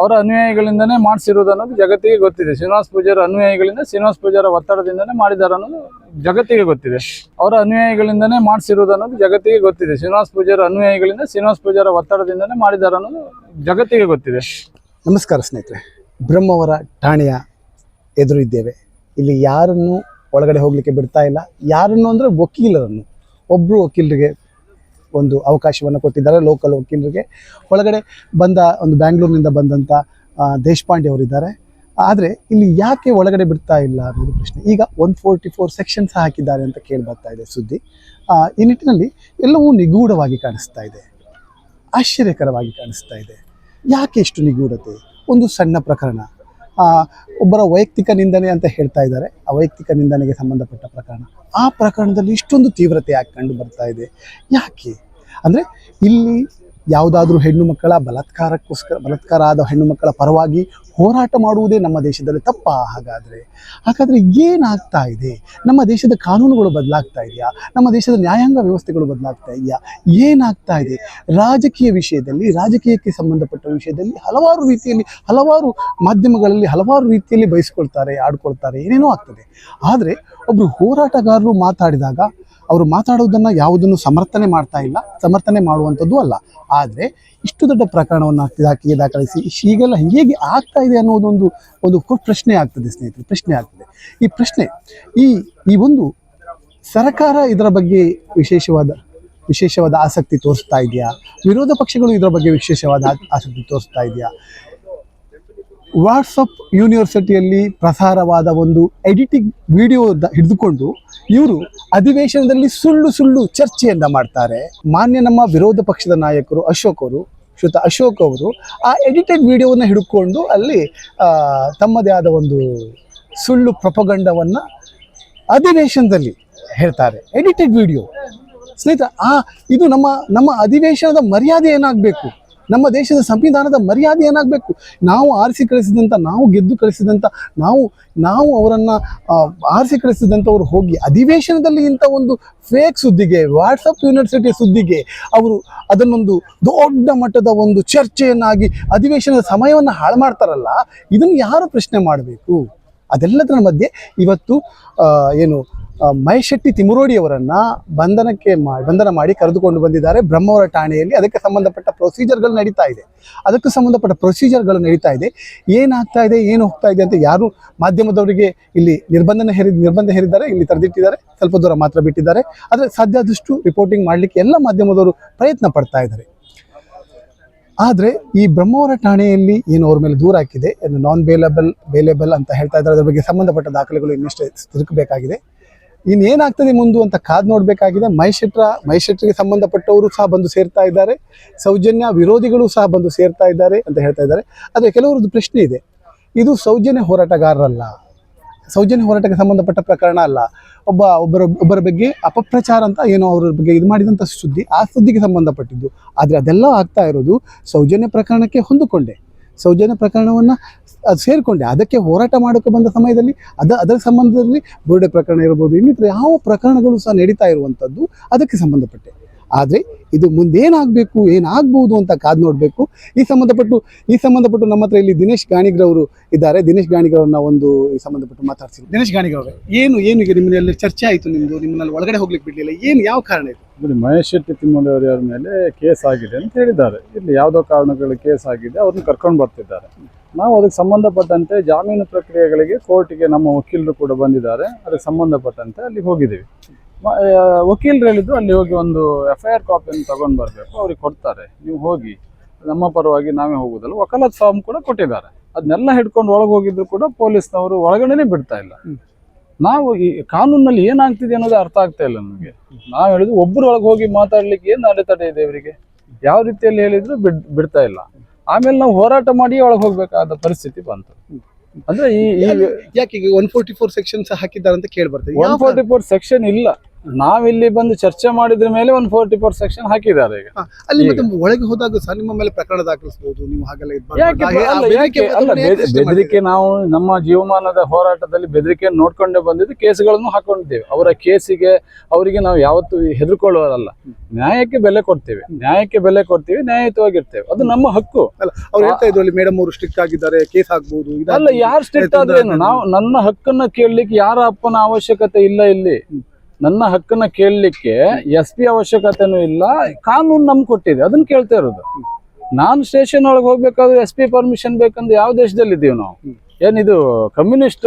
ಅವರ ಅನುಯಾಯಿಗಳಿಂದನೇ ಮಾಡಿಸಿರುವುದು ಅನ್ನೋದು ಜಗತ್ತಿಗೆ ಗೊತ್ತಿದೆ. ಶ್ರೀನಿವಾಸ ಪೂಜಾರ ಅನುಯಾಯಿಗಳಿಂದ ಶ್ರೀನಿವಾಸ ಪೂಜಾರ ಒತ್ತಡದಿಂದನೇ ಮಾಡಿದ್ದಾರೆ ಅನ್ನೋದು ಜಗತ್ತಿಗೆ ಗೊತ್ತಿದೆ. ಅವರ ಅನುಯಾಯಿಗಳಿಂದನೇ ಮಾಡಿಸಿರುವುದು ಅನ್ನೋದು ಜಗತ್ತಿಗೆ ಗೊತ್ತಿದೆ. ಶ್ರೀನಿವಾಸ ಪೂಜಾರ ಅನುಯಾಯಿಗಳಿಂದ ಶ್ರೀನಿವಾಸ ಪೂಜಾರ ಒತ್ತಡದಿಂದನೇ ಮಾಡಿದ್ದಾರೆ ಅನ್ನೋದು ಜಗತ್ತಿಗೆ ಗೊತ್ತಿದೆ. ನಮಸ್ಕಾರ ಸ್ನೇಹಿತರೆ. ಬ್ರಹ್ಮವರ ಠಾಣೆಯ ಎದುರು ಇದ್ದೇವೆ. ಇಲ್ಲಿ ಯಾರನ್ನು ಒಳಗಡೆ ಹೋಗಲಿಕ್ಕೆ ಬಿಡ್ತಾ ಇಲ್ಲ. ಯಾರನ್ನು ಅಂದರೆ ವಕೀಲರನ್ನು. ಒಬ್ಬರು ವಕೀಲರಿಗೆ ಒಂದು ಅವಕಾಶವನ್ನು ಕೊಟ್ಟಿದ್ದಾರೆ ಲೋಕಲ್ ವಕೀಲರಿಗೆ. ಒಳಗಡೆ ಬಂದ ಒಂದು ಬ್ಯಾಂಗ್ಳೂರಿನಿಂದ ಬಂದಂಥ ದೇಶಪಾಂಡೆ ಅವರಿದ್ದಾರೆ. ಆದರೆ ಇಲ್ಲಿ ಯಾಕೆ ಒಳಗಡೆ ಬಿಡ್ತಾ ಇಲ್ಲ ಅನ್ನೋದು ಪ್ರಶ್ನೆ. ಈಗ ಒನ್ ಫೋರ್ಟಿ ಫೋರ್ ಸೆಕ್ಷನ್ಸ್ ಹಾಕಿದ್ದಾರೆ ಅಂತ ಕೇಳಿ ಬರ್ತಾ ಇದೆ ಸುದ್ದಿ. ಈ ನಿಟ್ಟಿನಲ್ಲಿ ಎಲ್ಲವೂ ನಿಗೂಢವಾಗಿ ಕಾಣಿಸ್ತಾ ಇದೆ. ಆಶ್ಚರ್ಯಕರವಾಗಿ ಕಾಣಿಸ್ತಾ ಇದೆ. ಯಾಕೆ ಇಷ್ಟು ನಿಗೂಢತೆ? ಒಂದು ಸಣ್ಣ ಪ್ರಕರಣ. ಒಬ್ಬರ ವೈಯಕ್ತಿಕ ನಿಂದನೆ ಅಂತ ಹೇಳ್ತಾ ಇದ್ದಾರೆ. ಆ ವೈಯಕ್ತಿಕ ನಿಂದನೆಗೆ ಸಂಬಂಧಪಟ್ಟ ಪ್ರಕರಣ. ಆ ಪ್ರಕರಣದಲ್ಲಿ ಇಷ್ಟೊಂದು ತೀವ್ರತೆ ಯಾಕೆ ಕಂಡು ಬರ್ತಾ ಇದೆ? ಯಾಕೆ? ಅಂದರೆ ಇಲ್ಲಿ ಯಾವುದಾದ್ರೂ ಹೆಣ್ಣು ಮಕ್ಕಳ ಬಲತ್ಕಾರಕ್ಕೋಸ್ಕರ, ಬಲತ್ಕಾರ ಆದ ಹೆಣ್ಣು ಮಕ್ಕಳ ಪರವಾಗಿ ಹೋರಾಟ ಮಾಡುವುದೇ ನಮ್ಮ ದೇಶದಲ್ಲಿ ತಪ್ಪ ಹಾಗಾದರೆ? ಹಾಗಾದರೆ ಏನಾಗ್ತಾ ಇದೆ? ನಮ್ಮ ದೇಶದ ಕಾನೂನುಗಳು ಬದಲಾಗ್ತಾ ಇದೆಯಾ? ನಮ್ಮ ದೇಶದ ನ್ಯಾಯಾಂಗ ವ್ಯವಸ್ಥೆಗಳು ಬದಲಾಗ್ತಾ ಇದೆಯಾ? ಏನಾಗ್ತಾ ಇದೆ? ರಾಜಕೀಯ ವಿಷಯದಲ್ಲಿ, ರಾಜಕೀಯಕ್ಕೆ ಸಂಬಂಧಪಟ್ಟ ವಿಷಯದಲ್ಲಿ ಹಲವಾರು ರೀತಿಯಲ್ಲಿ, ಹಲವಾರು ಮಾಧ್ಯಮಗಳಲ್ಲಿ ಹಲವಾರು ರೀತಿಯಲ್ಲಿ ಬಯಸ್ಕೊಳ್ತಾರೆ, ಆಡ್ಕೊಳ್ತಾರೆ, ಏನೇನೋ ಆಗ್ತದೆ. ಆದರೆ ಒಬ್ಬರು ಹೋರಾಟಗಾರರು ಮಾತಾಡಿದಾಗ ಅವರು ಮಾತಾಡೋದನ್ನು ಯಾವುದನ್ನು ಸಮರ್ಥನೆ ಮಾಡ್ತಾ ಇಲ್ಲ, ಸಮರ್ಥನೆ ಮಾಡುವಂಥದ್ದು ಅಲ್ಲ. ಆದರೆ ಇಷ್ಟು ದೊಡ್ಡ ಪ್ರಕರಣವನ್ನು ಹಾಕಿ ದಾಖಲಿಸಿ ಹೀಗೆಲ್ಲ ಹೇಗೆ ಆಗ್ತಾ ಇದೆ ಅನ್ನೋದೊಂದು ಒಂದು ಪ್ರಶ್ನೆ ಆಗ್ತದೆ ಸ್ನೇಹಿತರೆ, ಪ್ರಶ್ನೆ ಆಗ್ತದೆ. ಈ ಪ್ರಶ್ನೆ, ಈ ಈ ಒಂದು ಸರ್ಕಾರ ಇದರ ಬಗ್ಗೆ ವಿಶೇಷವಾದ ವಿಶೇಷವಾದ ಆಸಕ್ತಿ ತೋರಿಸ್ತಾ ಇದೆಯಾ? ವಿರೋಧ ಪಕ್ಷಗಳು ಇದರ ಬಗ್ಗೆ ವಿಶೇಷವಾದ ಆಸಕ್ತಿ ತೋರಿಸ್ತಾ ಇದೆಯಾ? ವಾಟ್ಸಪ್ ಯೂನಿವರ್ಸಿಟಿಯಲ್ಲಿ ಪ್ರಸಾರವಾದ ಒಂದು ಎಡಿಟಿಂಗ್ ವಿಡಿಯೋ ಹಿಡಿದುಕೊಂಡು ಇವರು ಅಧಿವೇಶನದಲ್ಲಿ ಸುಳ್ಳು ಸುಳ್ಳು ಚರ್ಚೆಯನ್ನು ಮಾಡ್ತಾರೆ. ಮಾನ್ಯ ನಮ್ಮ ವಿರೋಧ ಪಕ್ಷದ ನಾಯಕರು ಅಶೋಕ್ ಅವರು ಶ್ರುತ ಅಶೋಕ್ ಅವರು ಆ ಎಡಿಟೆಡ್ ವಿಡಿಯೋವನ್ನು ಹಿಡ್ಕೊಂಡು ಅಲ್ಲಿ ತಮ್ಮದೇ ಆದ ಒಂದು ಸುಳ್ಳು ಪ್ರಪಗಂಡವನ್ನು ಅಧಿವೇಶನದಲ್ಲಿ ಹೇಳ್ತಾರೆ. Edited video. ಸ್ನೇಹಿತ, ಆ, ಇದು ನಮ್ಮ ನಮ್ಮ ಅಧಿವೇಶನದ ಮರ್ಯಾದೆ ಏನಾಗಬೇಕು? ನಮ್ಮ ದೇಶದ ಸಂವಿಧಾನದ ಮರ್ಯಾದೆ ಏನಾಗಬೇಕು? ನಾವು ಆರಿಸಿ ಕಳಿಸಿದಂಥ ನಾವು ಗೆದ್ದು ಕಳಿಸಿದಂಥ ನಾವು ನಾವು ಅವರನ್ನು ಆರಿಸಿ ಕಳಿಸಿದಂಥವ್ರು ಹೋಗಿ ಅಧಿವೇಶನದಲ್ಲಿ ಇಂಥ ಒಂದು ಫೇಕ್ ಸುದ್ದಿಗೆ ವಾಟ್ಸಪ್ ಯೂನಿವರ್ಸಿಟಿ ಸುದ್ದಿಗೆ ಅವರು ಅದನ್ನೊಂದು ದೊಡ್ಡ ಮಟ್ಟದ ಒಂದು ಚರ್ಚೆಯನ್ನಾಗಿ ಅಧಿವೇಶನದ ಸಮಯವನ್ನು ಹಾಳು ಮಾಡ್ತಾರಲ್ಲ, ಇದನ್ನು ಯಾರು ಪ್ರಶ್ನೆ ಮಾಡಬೇಕು? ಅದೆಲ್ಲದರ ಮಧ್ಯೆ ಇವತ್ತು ಏನು ಆ, ಮಹೇಶ್ ಶೆಟ್ಟಿ ತಿಮುರೋಡಿ ಅವರನ್ನ ಬಂಧನಕ್ಕೆ ಮಾಡಿ ಬಂಧನ ಮಾಡಿ ಕರೆದುಕೊಂಡು ಬಂದಿದ್ದಾರೆ. ಬ್ರಹ್ಮವರ ಠಾಣೆಯಲ್ಲಿ ಅದಕ್ಕೆ ಸಂಬಂಧಪಟ್ಟ ಪ್ರೊಸೀಜರ್ಗಳು ನಡೀತಾ ಇದೆ. ಅದಕ್ಕೆ ಸಂಬಂಧಪಟ್ಟ ಪ್ರೊಸೀಜರ್ಗಳು ನಡೀತಾ ಇದೆ. ಏನಾಗ್ತಾ ಇದೆ ಏನು ಹೋಗ್ತಾ ಇದೆ ಅಂತ ಯಾರು ಮಾಧ್ಯಮದವರಿಗೆ ಇಲ್ಲಿ ನಿರ್ಬಂಧನ ಹೇರಿ ನಿರ್ಬಂಧ ಹೇರಿದ್ದಾರೆ ಇಲ್ಲಿ ತರೆದಿಟ್ಟಿದ್ದಾರೆ. ಸ್ವಲ್ಪ ದೂರ ಮಾತ್ರ ಬಿಟ್ಟಿದ್ದಾರೆ. ಆದರೆ ಸಾಧ್ಯ ಆದಷ್ಟು ರಿಪೋರ್ಟಿಂಗ್ ಮಾಡಲಿಕ್ಕೆ ಎಲ್ಲ ಮಾಧ್ಯಮದವರು ಪ್ರಯತ್ನ ಪಡ್ತಾ ಇದ್ದಾರೆ. ಆದರೆ ಈ ಬ್ರಹ್ಮವರ ಠಾಣೆಯಲ್ಲಿ ಏನು ಅವ್ರ ಮೇಲೆ ದೂರ ಹಾಕಿದೆ ನಾನ್ ಬೇಲೇಬಲ್ ಬೇಲೇಬಲ್ ಅಂತ ಹೇಳ್ತಾ ಇದ್ದಾರೆ. ಅದರ ಬಗ್ಗೆ ಸಂಬಂಧಪಟ್ಟ ದಾಖಲೆಗಳು ಇನ್ನಷ್ಟು ತಿರುಕಬೇಕಾಗಿದೆ. ಇನ್ನೇನಾಗ್ತದೆ ಮುಂದು ಅಂತ ಕಾದ್ ನೋಡಬೇಕಾಗಿದೆ. ಮಹಿಷೆಟ್ರ ಮಹಿಷೆಟ್ರಿಗೆ ಸಂಬಂಧಪಟ್ಟವರು ಸಹ ಬಂದು ಸೇರ್ತಾ ಇದ್ದಾರೆ. ಸೌಜನ್ಯ ವಿರೋಧಿಗಳು ಸಹ ಬಂದು ಸೇರ್ತಾ ಇದ್ದಾರೆ ಅಂತ ಹೇಳ್ತಾ ಇದ್ದಾರೆ. ಆದರೆ ಕೆಲವರದ್ದು ಪ್ರಶ್ನೆ ಇದೆ. ಇದು ಸೌಜನ್ಯ ಹೋರಾಟಗಾರರಲ್ಲ. ಸೌಜನ್ಯ ಹೋರಾಟಕ್ಕೆ ಸಂಬಂಧಪಟ್ಟ ಪ್ರಕರಣ ಅಲ್ಲ. ಒಬ್ಬ, ಒಬ್ಬರ ಒಬ್ಬರ ಬಗ್ಗೆ ಅಪಪ್ರಚಾರ ಅಂತ ಏನೋ ಅವರ ಬಗ್ಗೆ ಇದು ಮಾಡಿದಂಥ ಸುದ್ದಿ, ಆ ಸುದ್ದಿಗೆ ಸಂಬಂಧಪಟ್ಟಿದ್ದು. ಆದರೆ ಅದೆಲ್ಲ ಆಗ್ತಾ ಇರೋದು ಸೌಜನ್ಯ ಪ್ರಕರಣಕ್ಕೆ ಹೊಂದಿಕೊಂಡೆ. ಸೌಜನ್ಯ ಪ್ರಕರಣವನ್ನು ಅದು ಸೇರಿಕೊಂಡೆ. ಅದಕ್ಕೆ ಹೋರಾಟ ಮಾಡೋಕ್ಕೆ ಬಂದ ಸಮಯದಲ್ಲಿ ಅದ, ಅದರ ಸಂಬಂಧದಲ್ಲಿ ಬೋರ್ಡೆ ಪ್ರಕರಣ ಇರ್ಬೋದು. ಇನ್ನಿತರ ಯಾವ ಪ್ರಕರಣಗಳು ಸಹ ನಡೀತಾ ಇರುವಂಥದ್ದು ಅದಕ್ಕೆ ಸಂಬಂಧಪಟ್ಟೆ. ಆದರೆ ಇದು ಮುಂದೇನಾಗಬೇಕು ಏನಾಗ್ಬೋದು ಅಂತ ಕಾದು ನೋಡಬೇಕು. ಈ ಸಂಬಂಧಪಟ್ಟು ಈ ಸಂಬಂಧಪಟ್ಟು ನಮ್ಮ ಹತ್ರ ಇಲ್ಲಿ ದಿನೇಶ್ ಗಾಣಿಗ್ರವರು ಇದ್ದಾರೆ. ದಿನೇಶ್ ಗಾಣಿಗ್ರವ್ರನ್ನ ಒಂದು ಈ ಸಂಬಂಧಪಟ್ಟು ಮಾತಾಡ್ತೀನಿ ದಿನೇಶ್ ಗಾಣಿಗ್ರವ್ರೆ ಏನು ಏನು ಈಗ ನಿಮ್ಮಲ್ಲಿ ಚರ್ಚೆ ಆಯಿತು ನಿಮ್ಮದು ನಿಮ್ಮನ್ನಲ್ಲಿ ಒಳಗಡೆ ಹೋಗ್ಲಿಕ್ಕೆ ಬಿಡಲಿಲ್ಲ. ಏನು ಯಾವ ಕಾರಣ ಇದೆ? ನೋಡಿ ಮಹೇಶ್ ಶೆಟ್ಟಿ ತಿಮ್ಮನವರ ಮೇಲೆ ಕೇಸ್ ಆಗಿದೆ ಅಂತ ಹೇಳಿದ್ದಾರೆ. ಇಲ್ಲಿ ಯಾವುದೋ ಕಾರಣಗಳು ಕೇಸ್ ಆಗಿದೆ ಅವ್ರನ್ನ ಕರ್ಕೊಂಡು ಬರ್ತಿದ್ದಾರೆ. ನಾವು ಅದಕ್ಕೆ ಸಂಬಂಧಪಟ್ಟಂತೆ ಜಾಮೀನು ಪ್ರಕ್ರಿಯೆಗಳಿಗೆ ಕೋರ್ಟಿಗೆ ನಮ್ಮ ವಕೀಲರು ಕೂಡ ಬಂದಿದ್ದಾರೆ. ಅದಕ್ಕೆ ಸಂಬಂಧಪಟ್ಟಂತೆ ಅಲ್ಲಿ ಹೋಗಿದ್ದೀವಿ. ವಕೀಲರು ಹೇಳಿದ್ರು ಅಲ್ಲಿ ಹೋಗಿ ಒಂದು ಎಫ್ ಐ ಆರ್ ಕಾಪಿಯನ್ನು ತಗೊಂಡು ಬರಬೇಕು ಅವ್ರಿಗೆ ಕೊಡ್ತಾರೆ. ನೀವು ಹೋಗಿ ನಮ್ಮ ಪರವಾಗಿ ನಾವೇ ಹೋಗೋದಲ್ಲ. ವಕಾಲತ್ ಫಾರ್ಮ್ ಕೂಡ ಕೊಟ್ಟಿದ್ದಾರೆ. ಅದನ್ನೆಲ್ಲ ಹಿಡ್ಕೊಂಡು ಒಳಗೆ ಹೋಗಿದ್ರು ಕೂಡ ಪೊಲೀಸ್ನವರು ಒಳಗಡೆನೆ ಬಿಡ್ತಾ ಇಲ್ಲ. ನಾವು ಈ ಕಾನೂನಲ್ಲಿ ಏನಾಗ್ತಿದೆ ಅನ್ನೋದೇ ಅರ್ಥ ಆಗ್ತಾ ಇಲ್ಲ ನಮಗೆ. ನಾವು ಹೇಳಿದ್ರು ಒಬ್ಬರು ಒಳಗೆ ಹೋಗಿ ಮಾತಾಡ್ಲಿಕ್ಕೆ ಏನು ಅಡೆತಡೆ ಇದೆ ಇವರಿಗೆ? ಯಾವ ರೀತಿಯಲ್ಲಿ ಹೇಳಿದ್ರು ಬಿಡ್ ಬಿಡ್ತಾ ಇಲ್ಲ. ಆಮೇಲೆ ನಾವು ಹೋರಾಟ ಮಾಡಿ ಒಳಗೆ ಹೋಗ್ಬೇಕಾದ ಪರಿಸ್ಥಿತಿ ಬಂತು. ಅಂದ್ರೆ ಈ ಯಾಕೆ ಒನ್ ಫೋರ್ಟಿ ಫೋರ್ ಸೆಕ್ಷನ್ ಹಾಕಿದ್ದಾರೆ ಅಂತ ಕೇಳಿ ಬರ್ತದೆ ಒನ್ ಫೋರ್ಟಿ ಫೋರ್ ಸೆಕ್ಷನ್ ಇಲ್ಲ. ನಾವಿಲ್ಲಿ ಬಂದು ಚರ್ಚೆ ಮಾಡಿದ್ರ ಮೇಲೆ ಒಂದು ಫೋರ್ಟಿ ಫೋರ್ ಸೆಕ್ಷನ್ ಹಾಕಿದ್ದಾರೆ ಈಗ. ಅಲ್ಲಿ ಮತ್ತೆ ಒಳಗೆ ಹೋದಾಗ ಸಹ ನಿಮ್ಮ ಮೇಲೆ ಪ್ರಕರಣ ದಾಖಲಿಸಬಹುದು ನೀವು ಹಾಗೆಲ್ಲ ಬೆದರಿಕೆ ನಾವು ನಮ್ಮ ಜೀವಮಾನದ ಹೋರಾಟದಲ್ಲಿ ಬೆದರಿಕೆ ನೋಡ್ಕೊಂಡೇ ಬಂದಿದ್ದು ಕೇಸ್ಗಳನ್ನು ಹಾಕೊಂಡಿದ್ದೇವೆ. ಅವರ ಕೇಸಿಗೆ ಅವರಿಗೆ ನಾವು ಯಾವತ್ತೂ ಹೆದರ್ಕೊಳ್ಳೋರಲ್ಲ. ನ್ಯಾಯಕ್ಕೆ ಬೆಲೆ ಕೊಡ್ತೇವೆ. ನ್ಯಾಯಕ್ಕೆ ಬೆಲೆ ಕೊಡ್ತೀವಿ ನ್ಯಾಯಯುತವಾಗಿರ್ತೇವೆ. ಅದು ನಮ್ಮ ಹಕ್ಕು. ಅಲ್ಲ ಅವ್ರು ಹೇಳ್ತಾ ಇದ್ರು ಅಲ್ಲಿ ಮೇಡಮ್ ಅವರು ಸ್ಟ್ರಿಕ್ಟ್ ಆಗಿದ್ದಾರೆ ಕೇಸ್ ಆಗ್ಬಹುದು ಅಲ್ಲ ಯಾರು ಸ್ಟ್ರಿಕ್ಟ್ ಆದ್ರೆ ನಾವು ನನ್ನ ಹಕ್ಕನ್ನ ಕೇಳಲಿಕ್ಕೆ ಯಾರ ಅಪ್ಪನ ಅವಶ್ಯಕತೆ ಇಲ್ಲ ಇಲ್ಲಿ. ನನ್ನ ಹಕ್ಕನ್ನ ಕೇಳಲಿಕ್ಕೆ ಎಸ್ ಪಿ ಅವಶ್ಯಕತೆನೂ ಇಲ್ಲ, ಕಾನೂನು ನಮ್ಗೆ ಕೊಟ್ಟಿದೆ, ಅದನ್ನ ಕೇಳ್ತಾ ಇರೋದು. ನಾನು ಸ್ಟೇಷನ್ ಒಳಗೆ ಹೋಗ್ಬೇಕಾದ್ರೆ ಎಸ್ ಪಿ ಪರ್ಮಿಷನ್ ಬೇಕಂದ್ರೆ ಯಾವ ದೇಶದಲ್ಲಿ ಇದೀವಿ ನಾವು? ಏನಿದು ಕಮ್ಯುನಿಸ್ಟ್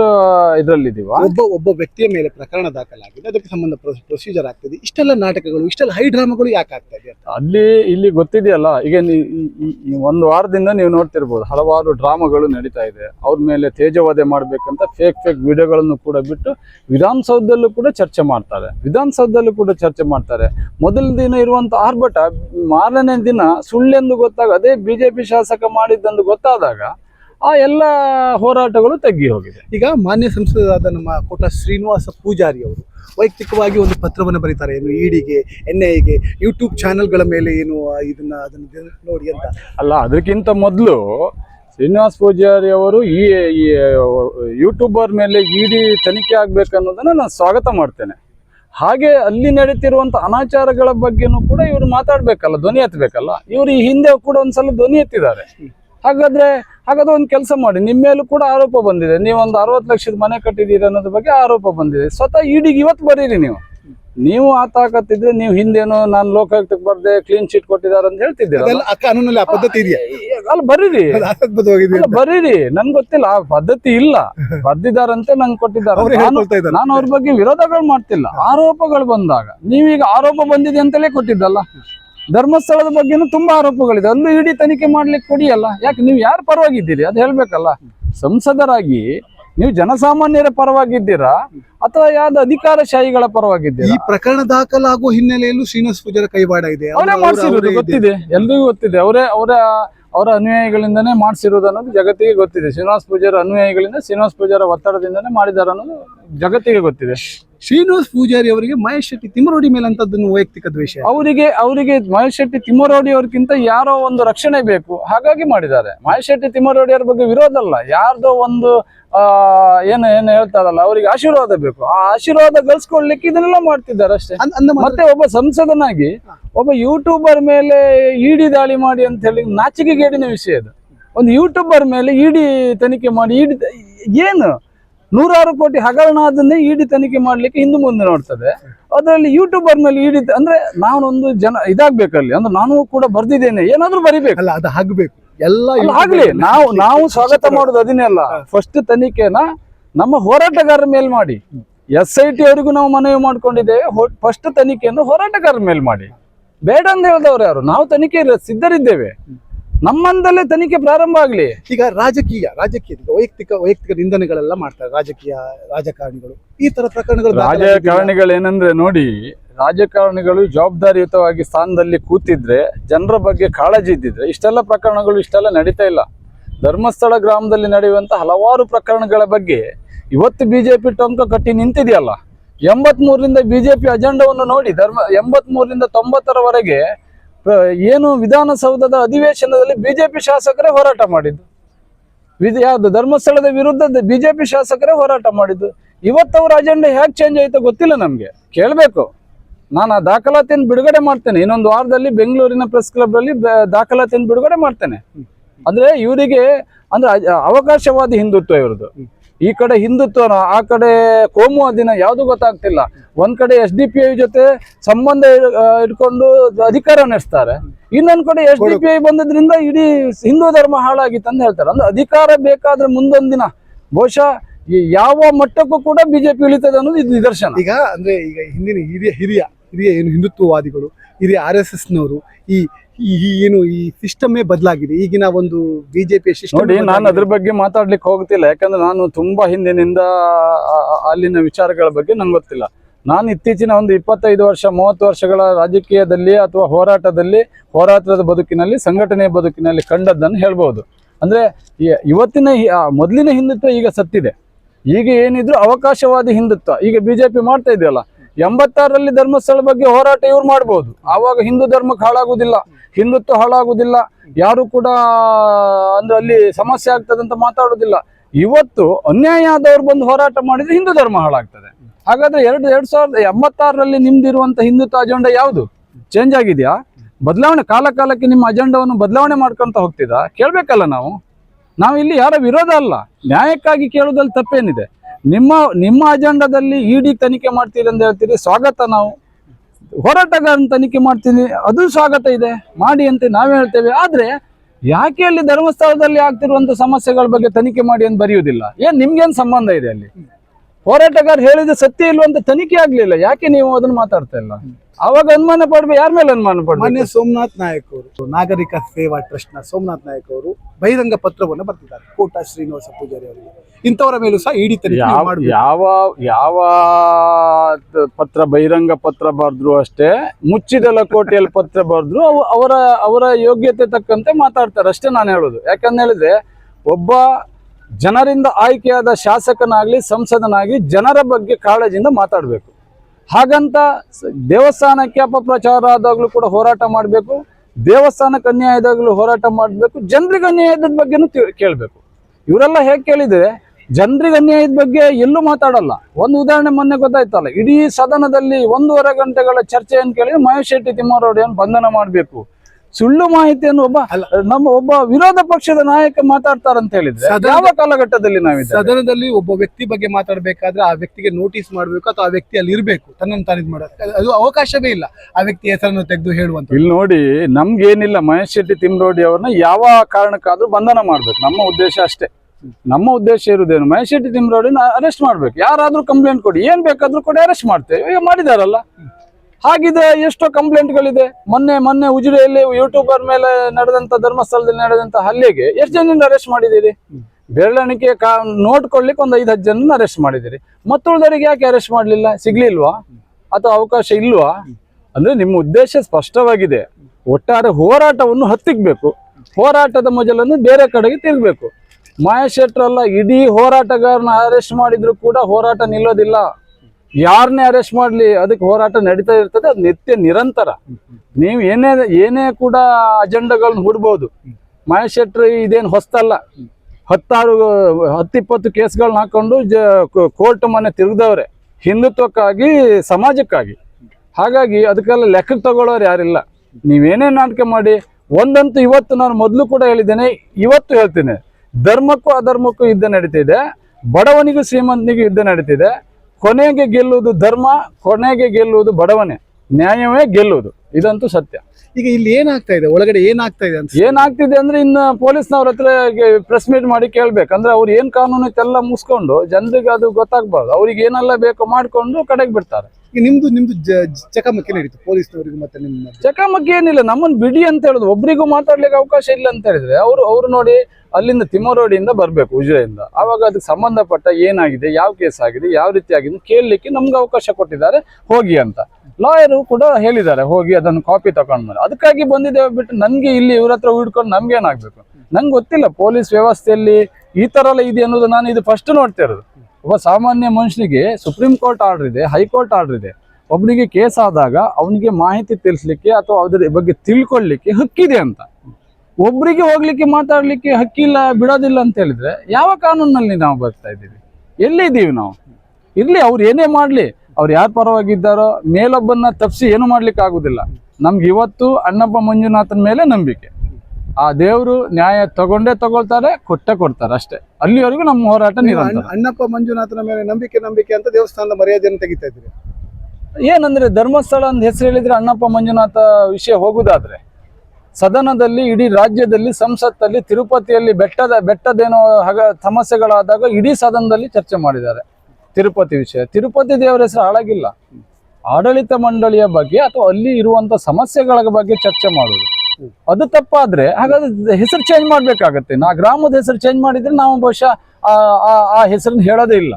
ಇದರಲ್ಲಿ ಇದೀವ ಒಬ್ಬ ಒಬ್ಬ ವ್ಯಕ್ತಿಯ ಮೇಲೆ ಪ್ರಕರಣ ದಾಖಲಾಗಿದೆ. ಅದಕ್ಕೆ ಸಂಬಂಧ ಪ್ರೊಸೀಜರ್ ಆಗ್ತದೆ. ಇಷ್ಟೆಲ್ಲ ನಾಟಕಗಳು ಇಷ್ಟೆಲ್ಲ ಹೈ ಡ್ರಾಮಾಗಳು ಯಾಕೆ ಆಗ್ತಾ ಇದೆ ಅಲ್ಲಿ ಇಲ್ಲಿ ಗೊತ್ತಿದೆಯಲ್ಲ ಈಗ ಒಂದು ವಾರದಿಂದ ನೀವು ನೋಡ್ತಿರ್ಬೋದು ಹಲವಾರು ಡ್ರಾಮಾಗಳು ನಡೀತಾ ಇದೆ. ಅವ್ರ ಮೇಲೆ ತೇಜವಾದೆ ಮಾಡ್ಬೇಕಂತ ಫೇಕ್ ಫೇಕ್ ವಿಡಿಯೋಗಳನ್ನು ಕೂಡ ಬಿಟ್ಟು ವಿಧಾನಸೌಧದಲ್ಲೂ ಕೂಡ ಚರ್ಚೆ ಮಾಡ್ತಾರೆ. ವಿಧಾನಸೌಧದಲ್ಲೂ ಕೂಡ ಚರ್ಚೆ ಮಾಡ್ತಾರೆ. ಮೊದಲ ದಿನ ಇರುವಂತ ಆರ್ಭಟ ಮಾರನೇ ದಿನ ಸುಳ್ಳೆಂದು ಗೊತ್ತಾಗ ಅದೇ ಬಿಜೆಪಿ ಶಾಸಕ ಮಾಡಿದ್ದಂದು ಗೊತ್ತಾದಾಗ ಆ ಎಲ್ಲ ಹೋರಾಟಗಳು ತಗ್ಗಿ ಹೋಗಿದೆ. ಈಗ ಮಾನ್ಯ ಸಂಸದರಾದ ನಮ್ಮ ಕೋಟ ಶ್ರೀನಿವಾಸ ಪೂಜಾರಿ ಅವರು ವೈಯಕ್ತಿಕವಾಗಿ ಒಂದು ಪತ್ರವನ್ನು ಬರೀತಾರೆ ಏನು ಇಡಿಗೆ ಎನ್ ಐಗೆ ಯೂಟ್ಯೂಬ್ ಚಾನೆಲ್ಗಳ ಮೇಲೆ ಏನು ಇದನ್ನ ಅದನ್ನ ನೋಡಿ ಅಂತ. ಅಲ್ಲ ಅದಕ್ಕಿಂತ ಮೊದಲು ಶ್ರೀನಿವಾಸ್ ಪೂಜಾರಿ ಅವರು ಈ ಈ ಯೂಟ್ಯೂಬರ್ ಮೇಲೆ ಇಡಿ ತನಿಖೆ ಆಗ್ಬೇಕನ್ನೋದನ್ನ ನಾನು ಸ್ವಾಗತ ಮಾಡ್ತೇನೆ. ಹಾಗೆ ಅಲ್ಲಿ ನಡೀತಿರುವಂತ ಅನಾಚಾರಗಳ ಬಗ್ಗೆನೂ ಕೂಡ ಇವರು ಮಾತಾಡ್ಬೇಕಲ್ಲ ಧ್ವನಿ ಎತ್ತಬೇಕಲ್ಲ? ಇವರು ಈ ಹಿಂದೆ ಕೂಡ ಒಂದ್ಸಲ ಧ್ವನಿ ಎತ್ತಿದ್ದಾರೆ. ಹಾಗಾದ್ರೆ ಹಾಗಾದ್ರೆ ಒಂದು ಕೆಲಸ ಮಾಡಿ. ನಿಮ್ಮ ಮೇಲೂ ಕೂಡ ಆರೋಪ ಬಂದಿದೆ. ನೀವೊಂದು ಅರವತ್ತು ಲಕ್ಷದ ಮನೆ ಕಟ್ಟಿದ್ದೀರಿ ಅನ್ನೋದ್ರ ಬಗ್ಗೆ ಆರೋಪ ಬಂದಿದೆ. ಸ್ವತಃ ಈಡಿಗೆ ಇವತ್ತು ಬರೀರಿ ನೀವು. ನೀವು ಆ ತಾಕತ್ತಿದ್ರೆ ನೀವು ಹಿಂದೇನೋ ನಾನು ಲೋಕಾಯುಕ್ತಕ್ಕೆ ಬರ್ದೆ ಕ್ಲೀನ್ ಶೀಟ್ ಕೊಟ್ಟಿದ್ದಾರೆ ಅಂತ ಇದೆಯಾ? ಅಲ್ಲ ಬರೀರಿ. ಬರೀರಿ. ನನ್ಗೆ ಗೊತ್ತಿಲ್ಲ. ಆ ಪದ್ಧತಿ ಇಲ್ಲ. ಬರ್ದಿದಾರಂತೆ ನಂಗೆ ಕೊಟ್ಟಿದ್ದಾರೆ ನಾನು ನಾನು ಅವ್ರ ಬಗ್ಗೆ ವಿರೋಧಗಳು ಮಾಡ್ತಿಲ್ಲ. ಆರೋಪಗಳು ಬಂದಾಗ. ನೀವೀಗ ಆರೋಪ ಬಂದಿದೆ ಅಂತಲೇ ಕೊಟ್ಟಿದ್ದಲ್ಲ. ಧರ್ಮಸ್ಥಳದ ಬಗ್ಗೆನೂ ತುಂಬಾ ಆರೋಪಗಳಿದೆ. ಅಲ್ಲೂ ಇಡೀ ತನಿಖೆ ಮಾಡ್ಲಿಕ್ಕೆ ಕೊಡಿಯಲ್ಲ. ಯಾಕೆ ನೀವು ಯಾರ ಪರವಾಗಿದ್ದೀರಿ? ಅದು ಹೇಳ್ಬೇಕಲ್ಲ. ಸಂಸದರಾಗಿ ನೀವು ಜನಸಾಮಾನ್ಯರ ಪರವಾಗಿದ್ದೀರಾ? ಅಥವಾ ಯಾವ್ದು ಅಧಿಕಾರಶಾಹಿಗಳ ಈ ಪರವಾಗಿದ್ದೀರಾ ಪ್ರಕರಣ ದಾಖಲಾಗುವ ಹಿನ್ನೆಲೆಯಲ್ಲೂ ಶ್ರೀನಿವಾಸ ಪೂಜಾರ ಕೈವಾಡ ಇದೆ. ಅವರೇ ಮಾಡ್ಸಿರೋದು ಮಾಡಿಸಿರೋದು ಗೊತ್ತಿದೆ. ಎಲ್ರಿಗೂ ಗೊತ್ತಿದೆ. ಅವರೇ ಅವರ ಅವರ ಅನುಯಾಯಿಗಳಿಂದನೇ ಮಾಡಿಸಿರೋದು ಅನ್ನೋದು ಜಗತ್ತಿಗೆ ಗೊತ್ತಿದೆ. ಶ್ರೀನಿವಾಸ ಪೂಜಾರ ಅನುಯಾಯಿಗಳಿಂದ ಶ್ರೀನಿವಾಸ ಪೂಜಾರ ಒತ್ತಡದಿಂದನೇ ಮಾಡಿದ್ದಾರೆ ಅನ್ನೋದು ಜಗತ್ತಿಗೆ ಗೊತ್ತಿದೆ. ಶ್ರೀನಿವಾಸ್ ಪೂಜಾರಿ ಅವರಿಗೆ ಮಹೇಶ್ ಶೆಟ್ಟಿ ತಿಮ್ಮರೋಡಿ ಮೇಲೆ ಅಂತದ್ದನ್ನು ವೈಯಕ್ತಿಕ ದ್ವೇಷ. ಅವರಿಗೆ ಅವರಿಗೆ ಮಹೇಶ್ ಶೆಟ್ಟಿ ತಿಮ್ಮರೋಡಿ ಅವ್ರಿಗಿಂತ ಯಾರೋ ಒಂದು ರಕ್ಷಣೆ ಬೇಕು ಹಾಗಾಗಿ ಮಾಡಿದ್ದಾರೆ. ಮಹೇಶ್ ಶೆಟ್ಟಿ ತಿಮ್ಮರೋಡಿ ಅವ್ರ ಬಗ್ಗೆ ವಿರೋಧ ಅಲ್ಲ. ಯಾರ್ದೋ ಒಂದು ಆ ಏನು ಏನು ಹೇಳ್ತಾರಲ್ಲ ಅವರಿಗೆ ಆಶೀರ್ವಾದ ಬೇಕು. ಆ ಆಶೀರ್ವಾದ ಗಳಿಸ್ಕೊಳ್ಲಿಕ್ಕೆ ಇದನ್ನೆಲ್ಲ ಮಾಡ್ತಿದ್ದಾರೆ ಅಷ್ಟೇ. ಅಂದ- ಅಂದ ಮತ್ತೆ ಒಬ್ಬ ಸಂಸದನಾಗಿ ಒಬ್ಬ ಯೂಟ್ಯೂಬರ್ ಮೇಲೆ ಇಡಿ ದಾಳಿ ಮಾಡಿ ಅಂತ ಹೇಳಿ ನಾಚಿಕೆಗೇಡಿನ ವಿಷಯ ಇದು. ಒಂದು ಯೂಟ್ಯೂಬರ್ ಮೇಲೆ ಇಡಿ ತನಿಖೆ ಮಾಡಿ ಇಡಿ ಏನು? ನೂರಾರು ಕೋಟಿ ಹಗರಣ ಅದನ್ನೇ ಇಡಿ ತನಿಖೆ ಮಾಡ್ಲಿಕ್ಕೆ ಹಿಂದೆ ಮುಂದೆ ನೋಡ್ತದೆ. ಅದರಲ್ಲಿ ಯೂಟ್ಯೂಬರ್ ಮೇಲೆ ಇಡಿ ಅಂದ್ರೆ ನಾನೊಂದು ಜನ ಇದಾಗ್ಬೇಕಲ್ಲಿ ಅಂದ್ರೆ ನಾನು ಕೂಡ ಬರ್ದಿದ್ದೇನೆ ಏನಾದ್ರೂ ಬರಿಬೇಕು. ಅಲ್ಲ ಅದು ಆಗ್ಬೇಕು ಎಲ್ಲ ಆಗ್ಲಿ ನಾವು ನಾವು ಸ್ವಾಗತ. ಮಾಡೋದು ಅದನ್ನೇ ಅಲ್ಲ. ಫಸ್ಟ್ ತನಿಖೆನ ನಮ್ಮ ಹೋರಾಟಗಾರರ ಮೇಲೆ ಮಾಡಿ. ಎಸ್ ಐ ಟಿ ಅವರಿಗೂ ನಾವು ಮನವಿ ಮಾಡ್ಕೊಂಡಿದ್ದೇವೆ. ಫಸ್ಟ್ ತನಿಖೆಯನ್ನು ಹೋರಾಟಗಾರರ ಮೇಲೆ ಮಾಡಿ. ಬೇಡ ಅಂತ ಹೇಳಿದವ್ರು ಯಾರು? ನಾವು ತನಿಖೆ ಸಿದ್ಧರಿದ್ದೇವೆ. ನಮ್ಮಂದಲೇ ತನಿಖೆ ಪ್ರಾರಂಭ ಆಗ್ಲಿ. ಈಗ ರಾಜಕೀಯ ರಾಜಕೀಯ ವೈಯಕ್ತಿಕ ವೈಯಕ್ತಿಕ ನಿಂದನೆಗಳೆಲ್ಲ ಮಾಡ್ತಾರೆ ರಾಜಕೀಯ ರಾಜಕಾರಣಿಗಳು. ಈ ತರ ಪ್ರಕರಣಗಳು ರಾಜಕಾರಣಿಗಳು ಏನಂದ್ರೆ ನೋಡಿ ರಾಜಕಾರಣಿಗಳು ಜವಾಬ್ದಾರಿಯುತವಾಗಿ ಸ್ಥಾನದಲ್ಲಿ ಕೂತಿದ್ರೆ ಜನರ ಬಗ್ಗೆ ಕಾಳಜಿ ಇದ್ದಿದ್ರೆ ಇಷ್ಟೆಲ್ಲ ಪ್ರಕರಣಗಳು ಇಷ್ಟೆಲ್ಲ ನಡೀತಾ ಇಲ್ಲ. ಧರ್ಮಸ್ಥಳ ಗ್ರಾಮದಲ್ಲಿ ನಡೆಯುವಂತ ಹಲವಾರು ಪ್ರಕರಣಗಳ ಬಗ್ಗೆ ಇವತ್ತು ಬಿಜೆಪಿ ಟೊಂಕ ಕಟ್ಟಿ ನಿಂತಿದೆಯಲ್ಲ. ಎಂಬತ್ ಮೂರರಿಂದ ಬಿಜೆಪಿ ಅಜೆಂಡವನ್ನು ನೋಡಿ ಧರ್ಮ ಎಂಬತ್ ಮೂರರಿಂದ ತೊಂಬತ್ತರವರೆಗೆ ಏನು ವಿಧಾನಸೌಧದ ಅಧಿವೇಶನದಲ್ಲಿ ಬಿಜೆಪಿ ಶಾಸಕರೇ ಹೋರಾಟ ಮಾಡಿದ್ದು. ಯಾವುದು, ಧರ್ಮಸ್ಥಳದ ವಿರುದ್ಧ ಬಿಜೆಪಿ ಶಾಸಕರೇ ಹೋರಾಟ ಮಾಡಿದ್ದು. ಇವತ್ತವ್ರ ಅಜೆಂಡಾ ಹೇಗೆ ಚೇಂಜ್ ಆಯಿತು ಗೊತ್ತಿಲ್ಲ ನಮಗೆ. ಕೇಳಬೇಕು. ನಾನು ಆ ದಾಖಲಾತಿಯನ್ನು ಬಿಡುಗಡೆ ಮಾಡ್ತೇನೆ. ಇನ್ನೊಂದು ವಾರದಲ್ಲಿ ಬೆಂಗಳೂರಿನ ಪ್ರೆಸ್ ಕ್ಲಬ್ ಅಲ್ಲಿ ದಾಖಲಾತಿಯನ್ನು ಬಿಡುಗಡೆ ಮಾಡ್ತೇನೆ. ಅಂದ್ರೆ ಇವರಿಗೆ, ಅಂದ್ರೆ ಅವಕಾಶವಾದಿ ಹಿಂದುತ್ವ ಇವ್ರದ್ದು. ಈ ಕಡೆ ಹಿಂದುತ್ವನ ಆ ಕಡೆ ಕೋಮು ದಿನ ಯಾವುದು ಗೊತ್ತಾಗ್ತಿಲ್ಲ. ಒಂದ್ ಕಡೆ ಎಸ್ ಡಿ ಪಿ ಐ ಜೊತೆ ಸಂಬಂಧ ಇಟ್ಕೊಂಡು ಅಧಿಕಾರ ನಡೆಸ್ತಾರೆ ಇನ್ನೊಂದ್ ಕಡೆ ಎಸ್ ಡಿ ಪಿ ಐ ಬಂದದ್ರಿಂದ ಇಡೀ ಹಿಂದೂ ಧರ್ಮ ಹಾಳಾಗಿತ್ತು ಅಂತ ಹೇಳ್ತಾರೆ. ಅಂದ್ರೆ ಅಧಿಕಾರ ಬೇಕಾದ್ರೆ ಮುಂದೊಂದಿನ ಬಹುಶಃ ಈ ಯಾವ ಮಟ್ಟಕ್ಕೂ ಕೂಡ ಬಿಜೆಪಿ ಇಳಿತದೆ ಅನ್ನೋದು ಇದು ನಿದರ್ಶನ. ಈಗ ಅಂದ್ರೆ ಈಗ ಹಿಂದಿನ ಹಿರಿಯ ಹಿರಿಯ ಹಿರಿಯ ಏನು ಹಿಂದುತ್ವವಾದಿಗಳು ಹಿರಿಯ ಆರ್ ಎಸ್ ಎಸ್ನವರು ಈ ಈ- ಏನು ಈ ಸಿಸ್ಟಮೇ ಬದಲಾಗಿದೆ. ಈಗಿನ ಒಂದು ಬಿಜೆಪಿ ನೋಡಿ ನಾನು ಅದ್ರ ಬಗ್ಗೆ ಮಾತಾಡ್ಲಿಕ್ಕೆ ಹೋಗ್ತಿಲ್ಲ. ಯಾಕಂದ್ರೆ ನಾನು ತುಂಬಾ ಹಿಂದಿನಿಂದ ಅಲ್ಲಿನ ವಿಚಾರಗಳ ಬಗ್ಗೆ ನಂಗೆ ಗೊತ್ತಿಲ್ಲ. ನಾನು ಇತ್ತೀಚಿನ ಒಂದು ಇಪ್ಪತ್ತೈದು ವರ್ಷ ಮೂವತ್ತು ವರ್ಷಗಳ ರಾಜಕೀಯದಲ್ಲಿ ಅಥವಾ ಹೋರಾಟದಲ್ಲಿ ಹೋರಾಟದ ಬದುಕಿನಲ್ಲಿ ಸಂಘಟನೆಯ ಬದುಕಿನಲ್ಲಿ ಕಂಡದ್ದನ್ನು ಹೇಳ್ಬೋದು. ಅಂದ್ರೆ ಇವತ್ತಿನ ಮೊದಲಿನ ಹಿಂದುತ್ವ ಈಗ ಸತ್ತಿದೆ. ಈಗ ಏನಿದ್ರು ಅವಕಾಶವಾದಿ ಹಿಂದುತ್ವ. ಈಗ ಬಿಜೆಪಿ ಮಾಡ್ತಾ ಇದೆಯಲ್ಲ ಎಂಬತ್ತಾರರಲ್ಲಿ ಧರ್ಮಸ್ಥಳ ಬಗ್ಗೆ ಹೋರಾಟ ಇವ್ರು ಮಾಡ್ಬೋದು. ಆವಾಗ ಹಿಂದೂ ಧರ್ಮಕ್ಕೆ ಹಾಳಾಗುದಿಲ್ಲ ಹಿಂದುತ್ವ ಹಾಳಾಗುವುದಿಲ್ಲ, ಯಾರು ಕೂಡ, ಅಂದ್ರೆ ಅಲ್ಲಿ ಸಮಸ್ಯೆ ಆಗ್ತದೆ ಅಂತ ಮಾತಾಡೋದಿಲ್ಲ ಇವತ್ತು ಅನ್ಯಾಯ ಆದವ್ರು ಬಂದು ಹೋರಾಟ ಮಾಡಿದ್ರೆ ಹಿಂದೂ ಧರ್ಮ ಹಾಳಾಗ್ತದೆ. ಹಾಗಾದ್ರೆ ಎರಡು, ಎರಡ್ ಸಾವಿರದ ಎಂಬತ್ತಾರರಲ್ಲಿ ನಿಮ್ದಿರುವಂತ ಹಿಂದುತ್ವ ಅಜೆಂಡಾ ಯಾವುದು? ಚೇಂಜ್ ಆಗಿದೆಯಾ? ಬದಲಾವಣೆ ಕಾಲ ಕಾಲಕ್ಕೆ ನಿಮ್ಮ ಅಜೆಂಡವನ್ನು ಬದಲಾವಣೆ ಮಾಡ್ಕೊಂತ ಹೋಗ್ತಿದಾ ಕೇಳ್ಬೇಕಲ್ಲ ನಾವು. ನಾವು ಇಲ್ಲಿ ಯಾರ ವಿರೋಧ ಅಲ್ಲ. ನ್ಯಾಯಕ್ಕಾಗಿ ಕೇಳುವುದಲ್ಲಿ ತಪ್ಪೇನಿದೆ. ನಿಮ್ಮ ನಿಮ್ಮ ಅಜೆಂಡಾದಲ್ಲಿ ಇಡಿ ತನಿಖೆ ಮಾಡ್ತೀರಿ ಅಂತ ಹೇಳ್ತೀರಿ, ಸ್ವಾಗತ ನಾವು. ಹೋರಾಟಗಾರನ ತನಿಖೆ ಮಾಡ್ತೀನಿ, ಅದು ಸ್ವಾಗತ ಇದೆ, ಮಾಡಿ ಅಂತ ನಾವೇ ಹೇಳ್ತೇವೆ. ಆದ್ರೆ ಯಾಕೆ ಅಲ್ಲಿ ಧರ್ಮಸ್ಥಳದಲ್ಲಿ ಆಗ್ತಿರುವಂತ ಸಮಸ್ಯೆಗಳ ಬಗ್ಗೆ ತನಿಖೆ ಮಾಡಿ ಅಂತ ಬರೆಯುವುದಿಲ್ಲ? ಏನ್ ನಿಮ್ಗೇನು ಸಂಬಂಧ ಇದೆ ಅಲ್ಲಿ? ಹೋರಾಟಗಾರ ಹೇಳಿದ ಸತ್ಯ ಇಲ್ವಂತ ತನಿಖೆ ಆಗ್ಲಿಲ್ಲ, ಯಾಕೆ ನೀವು ಅದನ್ನ ಮಾತಾಡ್ತಾ ಇಲ್ಲ? ಅವಾಗ ಅನುಮಾನ ಪಡ್ಬೇಕು ಯಾರ ಮೇಲೆ ಅನುಮಾನ ಪಡ್ಬೇಕು? ಪಡ್ಬೇಕು ಸೋಮನಾಥ್ ನಾಯಕ್ ಅವರು ನಾಗರಿಕ ಸೇವಾ ಟ್ರಸ್ಟ್ನ ಸೋಮನಾಥ್ ನಾಯಕ್ ಅವರು ಬಹಿರಂಗ ಪತ್ರವನ್ನು ಬರ್ತಿದ್ದಾರೆ ಕೋಟ ಶ್ರೀನಿವಾಸ ಪೂಜಾರಿ ಅವರಿಗೆ. ಇಂಥವರ ಮೇಲೂ ಸಹ ಇಡಿ ತನಿಖೆ ಯಾವ ಮಾಡಬೇಕು. ಯಾವ ಯಾವ ಪತ್ರ ಬಹಿರಂಗ ಪತ್ರ ಬರೆದ್ರು ಅಷ್ಟೇ ಮುಚ್ಚಿದ ಲಕೋಟೆಯಲ್ಲಿ ಪತ್ರ ಬರೆದ್ರು ಅವ- ಅವರ ಅವರ ಯೋಗ್ಯತೆ ತಕ್ಕಂತೆ ಮಾತಾಡ್ತಾರೆ ಅಷ್ಟೇ ನಾನು ಹೇಳೋದು. ಯಾಕಂತ ಹೇಳಿದ್ರೆ ಒಬ್ಬ ಜನರಿಂದ ಆಯ್ಕೆಯಾದ ಶಾಸಕನಾಗ್ಲಿ ಸಂಸದನಾಗಿ ಜನರ ಬಗ್ಗೆ ಕಾಳಜಿಯಿಂದ ಮಾತಾಡಬೇಕು. ಹಾಗಂತ ದೇವಸ್ಥಾನಕ್ಕೆ ಅಪಪ್ರಚಾರ ಆದಾಗಲೂ ಕೂಡ ಹೋರಾಟ ಮಾಡಬೇಕು ದೇವಸ್ಥಾನಕ್ಕೆ ಅನ್ಯಾಯ ಆದಾಗಲೂ ಹೋರಾಟ ಮಾಡಬೇಕು, ಜನರಿಗೆ ಅನ್ಯಾಯದ ಬಗ್ಗೆನೂ ಕೇಳಬೇಕು. ಇವರೆಲ್ಲ ಹೇಗೆ ಕೇಳಿದರೆ, ಜನರಿಗೆ ಅನ್ಯಾಯದ ಬಗ್ಗೆ ಎಲ್ಲೂ ಮಾತಾಡಲ್ಲ. ಒಂದು ಉದಾಹರಣೆ ಮೊನ್ನೆ ಗೊತ್ತಾಯ್ತಲ್ಲ, ಇಡೀ ಸದನದಲ್ಲಿ ಒಂದೂವರೆ ಗಂಟೆಗಳ ಚರ್ಚೆಯನ್ನು ಕೇಳಿದ್ರೆ ಮಹೇಶ್ ಶೆಟ್ಟಿ ತಿಮ್ಮಾರವರನ್ನು ಬಂಧನ ಮಾಡಬೇಕು? ಸುಳ್ಳು ಮಾಹಿತಿಯನ್ನು ಒಬ್ಬ. ನಮ್ಮ ಒಬ್ಬ ವಿರೋಧ ಪಕ್ಷದ ನಾಯಕ ಮಾತಾಡ್ತಾರಂತ ಹೇಳಿದ್ರೆ ಯಾವ ಕಾಲಘಟ್ಟದಲ್ಲಿ ನಾವಿದ್ದ ಸದನದಲ್ಲಿ ಒಬ್ಬ ವ್ಯಕ್ತಿ ಬಗ್ಗೆ ಮಾತಾಡಬೇಕಾದ್ರೆ ಆ ವ್ಯಕ್ತಿಗೆ ನೋಟಿಸ್ ಮಾಡಬೇಕು ಅಥವಾ ಆ ವ್ಯಕ್ತಿ ಅಲ್ಲಿ ಇರಬೇಕು ತನ್ನನ್ನು ತಾನಿದ್ ಮಾಡೋದು. ಅದು ಅವಕಾಶವೇ ಇಲ್ಲ ಆ ವ್ಯಕ್ತಿ ಹೆಸರನ್ನು ತೆಗೆದು ಹೇಳುವಂತ. ಇಲ್ಲಿ ನೋಡಿ ನಮ್ಗೇನಿಲ್ಲ ಮಹೇಶ್ ಶೆಟ್ಟಿ ತಿಮ್ರೋಡಿ ಅವ್ರನ್ನ ಯಾವ ಕಾರಣಕ್ಕಾದ್ರೂ ಬಂಧನ ಮಾಡ್ಬೇಕು. ನಮ್ಮ ಉದ್ದೇಶ ಅಷ್ಟೇ. ನಮ್ಮ ಉದ್ದೇಶ ಇರುವುದೇನು? ಮಹೇಶ್ ಶೆಟ್ಟಿ ತಿಮ್ರೋಡಿನ ಅರೆಸ್ಟ್ ಮಾಡ್ಬೇಕು. ಯಾರಾದ್ರೂ ಕಂಪ್ಲೇಂಟ್ ಕೊಡಿ ಏನ್ ಬೇಕಾದ್ರೂ ಕೊಡಿ ಅರೆಸ್ಟ್ ಮಾಡ್ತೇವೆ. ಈಗ ಮಾಡಿದಾರಲ್ಲ. ಹಾಗಿದೆ, ಎಷ್ಟೋ ಕಂಪ್ಲೇಂಟ್ಗಳಿದೆ. ಮೊನ್ನೆ ಮೊನ್ನೆ ಉಜಿರೆಯಲ್ಲಿ ಯೂಟ್ಯೂಬರ್ ಮೇಲೆ ನಡೆದಂತ ಧರ್ಮಸ್ಥಳದಲ್ಲಿ ನಡೆದಂತ ಹಲ್ಲೆಗೆ ಎಷ್ಟು ಜನ ಅರೆಸ್ಟ್ ಮಾಡಿದ್ದೀರಿ? ಬೆರಳಿಕೆ ಕಾ, ನೋಡ್ಕೊಳ್ಳಿಕ್ಕೆ ಒಂದು ಐದು, ಹತ್ತು ಜನ ಅರೆಸ್ಟ್ ಮಾಡಿದ್ದೀರಿ. ಮತ್ತೊಳ್ದವರಿಗೆ ಯಾಕೆ ಅರೆಸ್ಟ್ ಮಾಡಲಿಲ್ಲ? ಸಿಗ್ಲಿಲ್ವಾ? ಅಥವಾ ಅವಕಾಶ ಇಲ್ವಾ? ಅಂದ್ರೆ ನಿಮ್ಮ ಉದ್ದೇಶ ಸ್ಪಷ್ಟವಾಗಿದೆ. ಒಟ್ಟಾರೆ ಹೋರಾಟವನ್ನು ಹತ್ತಿಕ್ಬೇಕು. ಹೋರಾಟದ ಮೊದಲನ್ನು ಬೇರೆ ಕಡೆಗೆ ತಿರುಗಬೇಕು. ಮಹೇಶ್ ಶೆಟ್ರಲ್ಲ ಇಡೀ ಹೋರಾಟಗಾರನ ಅರೆಸ್ಟ್ ಮಾಡಿದ್ರು ಕೂಡ ಹೋರಾಟ ನಿಲ್ಲೋದಿಲ್ಲ. ಯಾರನ್ನೇ ಅರೆಸ್ಟ್ ಮಾಡಲಿ, ಅದಕ್ಕೆ ಹೋರಾಟ ನಡೀತಾ ಇರ್ತದೆ, ಅದು ನಿತ್ಯ ನಿರಂತರ. ನೀವು ಏನೇ ಏನೇ ಕೂಡ ಅಜೆಂಡಾಗಳನ್ನ ಹುಡ್ಬೋದು. ಮಹೇಶ್ ಶೆಟ್ರು ಇದೇನು ಹೊಸ್ತಲ್ಲ. ಹತ್ತಾರು, ಹತ್ತಿಪ್ಪತ್ತು ಕೇಸ್ಗಳನ್ನ ಹಾಕೊಂಡು ಜ ಕೋರ್ಟ್ ಮನೆ ತಿರುಗಿದವ್ರೆ. ಹಿಂದುತ್ವಕ್ಕಾಗಿ, ಸಮಾಜಕ್ಕಾಗಿ. ಹಾಗಾಗಿ ಅದಕ್ಕೆಲ್ಲ ಲೆಕ್ಕಕ್ಕೆ ತಗೊಳ್ಳೋರು ಯಾರಿಲ್ಲ. ನೀವೇನೇ ನಾಟಕ ಮಾಡಿ, ಒಂದಂತೂ ಇವತ್ತು ನಾನು ಮೊದಲು ಕೂಡ ಹೇಳಿದ್ದೇನೆ, ಇವತ್ತು ಹೇಳ್ತೀನಿ. ಧರ್ಮಕ್ಕೂ ಅಧರ್ಮಕ್ಕೂ ಯುದ್ಧ ನಡೀತಿದೆ. ಬಡವನಿಗೂ ಶ್ರೀಮಂತನಿಗೂ ಯುದ್ಧ ನಡೀತಿದೆ. ಕೊನೆಗೆ ಗೆಲ್ಲುವುದು ಧರ್ಮ ಕೊನೆಗೆ ಗೆಲ್ಲುವುದು ಬಡವನೇ. ನ್ಯಾಯವೇ ಗೆಲ್ಲುವುದು. ಇದಂತೂ ಸತ್ಯ. ಈಗ ಇಲ್ಲಿ ಏನಾಗ್ತಾ ಇದೆ? ಒಳಗಡೆ ಏನಾಗ್ತಾ ಇದೆ ಅಂತ ಏನಾಗ್ತಿದೆ ಅಂದ್ರೆ ಇನ್ನು ಪೊಲೀಸ್ನವ್ರ ಹತ್ರ ಪ್ರೆಸ್ ಮೀಟ್ ಮಾಡಿ ಕೇಳ್ಬೇಕು. ಅಂದ್ರೆ ಅವ್ರು ಏನ್ ಕಾನೂನು ಎಲ್ಲ ಮುಗಿಸ್ಕೊಂಡು ಜನರಿಗೆ ಅದು ಗೊತ್ತಾಗ್ಬಾರ್ದು. ಅವ್ರಿಗೆ ಏನೆಲ್ಲ ಬೇಕೋ ಮಾಡ್ಕೊಂಡು ಕಡೆಗೆ ಬಿಡ್ತಾರೆ. ನಿಮ್ದು ನಿಮ್ದು ಜ- ಜ- ಚಕಮಕಿ ನಡೀತು ಪೊಲೀಸ್ನವರಿಗೂ ಮತ್ತೆ ನಿಮ್ಮ ಚಕಮಕ್ಕಿ ಚಕಮಕಿ ಏನಿಲ್ಲ ನಮ್ಮನ್ ಬಿಡಿ ಅಂತ ಹೇಳುದು. ಒಬ್ರಿಗೂ ಮಾತಾಡ್ಲಿಕ್ಕೆ ಅವಕಾಶ ಇಲ್ಲ ಅಂತ ಹೇಳಿದ್ರೆ ಅವರು ಅವ್ರು ನೋಡಿ ಅಲ್ಲಿಂದ ತಿಮ್ಮರೋಡಿಯಿಂದ ಬರ್ಬೇಕು ಉಜಿರೆಯಿಂದ ಆವಾಗ ಅದಕ್ಕೆ ಸಂಬಂಧಪಟ್ಟ ಏನಾಗಿದೆ ಯಾವ ಕೇಸ್ ಆಗಿದೆ ಯಾವ ರೀತಿ ಆಗಿದೆ ಕೇಳಲಿಕ್ಕೆ ನಮ್ಗೆ ಅವಕಾಶ ಕೊಟ್ಟಿದ್ದಾರೆ. ಹೋಗಿ ಅಂತ. ಲಾಯರು ಕೂಡ ಹೇಳಿದ್ದಾರೆ, ಹೋಗಿ ಅದನ್ನು ಕಾಪಿ ತಗೊಂಡ್ ಮೇಲೆ ಅದಕ್ಕಾಗಿ ಬಂದಿದ್ದೇವೆ ಬಿಟ್ಟು ನನಗೆ ಇಲ್ಲಿ ಇವ್ರ ಹತ್ರ ಹಿಡ್ಕೊಂಡು ನಮ್ಗೇನಾಗ್ಬೇಕು ನಂಗೆ ಗೊತ್ತಿಲ್ಲ, ಪೊಲೀಸ್ ವ್ಯವಸ್ಥೆಯಲ್ಲಿ ಈ ಥರ ಎಲ್ಲ ಇದೆ ಅನ್ನೋದು ನಾನು ಇದು ಫಸ್ಟ್ ನೋಡ್ತಾ ಇರೋದು. ಒಬ್ಬ ಸಾಮಾನ್ಯ ಮನುಷ್ಯನಿಗೆ ಸುಪ್ರೀಂ ಕೋರ್ಟ್ ಆರ್ಡರ್ ಇದೆ ಹೈಕೋರ್ಟ್ ಆರ್ಡರ್ ಇದೆ. ಒಬ್ಬನಿಗೆ ಕೇಸ್ ಆದಾಗ ಅವನಿಗೆ ಮಾಹಿತಿ ತಿಳಿಸ್ಲಿಕ್ಕೆ ಅಥವಾ ಅದ್ರ ಬಗ್ಗೆ ತಿಳ್ಕೊಳ್ಲಿಕ್ಕೆ ಹಕ್ಕಿದೆ ಅಂತ. ಒಬ್ರಿಗೆ ಹೋಗ್ಲಿಕ್ಕೆ ಮಾತಾಡ್ಲಿಕ್ಕೆ ಹಕ್ಕಿಲ್ಲ ಬಿಡೋದಿಲ್ಲ ಅಂತ ಹೇಳಿದ್ರೆ ಯಾವ ಕಾನೂನಲ್ಲಿ ನಾವು ಬರ್ತಾ ಇದ್ದೀವಿ? ಎಲ್ಲಿದ್ದೀವಿ ನಾವು? ಇರ್ಲಿ, ಅವ್ರು ಏನೇ ಮಾಡ್ಲಿ. ಅವ್ರು ಯಾರ ಪರವಾಗಿದ್ದಾರೋ ಮೇಲೊಬ್ಬನ್ನ ತಪ್ಪಿಸಿ ಏನು ಮಾಡ್ಲಿಕ್ಕೆ ಆಗುದಿಲ್ಲ. ನಮ್ಗೆ ಇವತ್ತು ಅಣ್ಣಪ್ಪ ಮಂಜುನಾಥನ ಮೇಲೆ ನಂಬಿಕೆ. ಆ ದೇವರು ನ್ಯಾಯ ತಗೊಂಡೇ ತಗೊಳ್ತಾರೆ ಕೊಟ್ಟೆ ಕೊಡ್ತಾರೆ ಅಷ್ಟೇ. ಅಲ್ಲಿವರೆಗೂ ನಮ್ಮ ಹೋರಾಟ ನಿರಂತರ. ಅಣ್ಣಪ್ಪ ಮಂಜುನಾಥನ ಮೇಲೆ ನಂಬಿಕೆ ನಂಬಿಕೆ ಅಂತ ದೇವಸ್ಥಾನದ ಮರ್ಯಾದೆಯನ್ನು ತೆಗಿತಾ ಇದ್ರಿ ಏನಂದ್ರೆ ಧರ್ಮಸ್ಥಳ ಅಂತ ಹೆಸರು ಹೇಳಿದ್ರೆ ಅಣ್ಣಪ್ಪ ಮಂಜುನಾಥ ವಿಷಯ ಹೋಗುದಾದ್ರೆ ಸದನದಲ್ಲಿ ಇಡೀ ರಾಜ್ಯದಲ್ಲಿ ಸಂಸತ್ತಲ್ಲಿ ತಿರುಪತಿಯಲ್ಲಿ ಬೆಟ್ಟದ ಬೆಟ್ಟದೇನೋ ಹಾಗ ಸಮಸ್ಯೆಗಳಾದಾಗ ಇಡೀ ಸದನದಲ್ಲಿ ಚರ್ಚೆ ಮಾಡಿದ್ದಾರೆ. ತಿರುಪತಿ ವಿಷಯ. ತಿರುಪತಿ ದೇವರ ಹೆಸರು ಹಾಳಾಗಿಲ್ಲ. ಆಡಳಿತ ಮಂಡಳಿಯ ಬಗ್ಗೆ ಅಥವಾ ಅಲ್ಲಿ ಇರುವಂತ ಸಮಸ್ಯೆಗಳ ಬಗ್ಗೆ ಚರ್ಚೆ ಮಾಡುದು ಅದು ತಪ್ಪಾದ್ರೆ, ಹಾಗಾದ್ರೆ ಹೆಸರು ಚೇಂಜ್ ಮಾಡ್ಬೇಕಾಗತ್ತೆ. ನಾ ಗ್ರಾಮದ ಹೆಸರು ಚೇಂಜ್ ಮಾಡಿದ್ರೆ ನಾವು ಬಹುಶಃ ಆ- ಹೆಸರನ್ನ ಹೇಳೋದೇ ಇಲ್ಲ.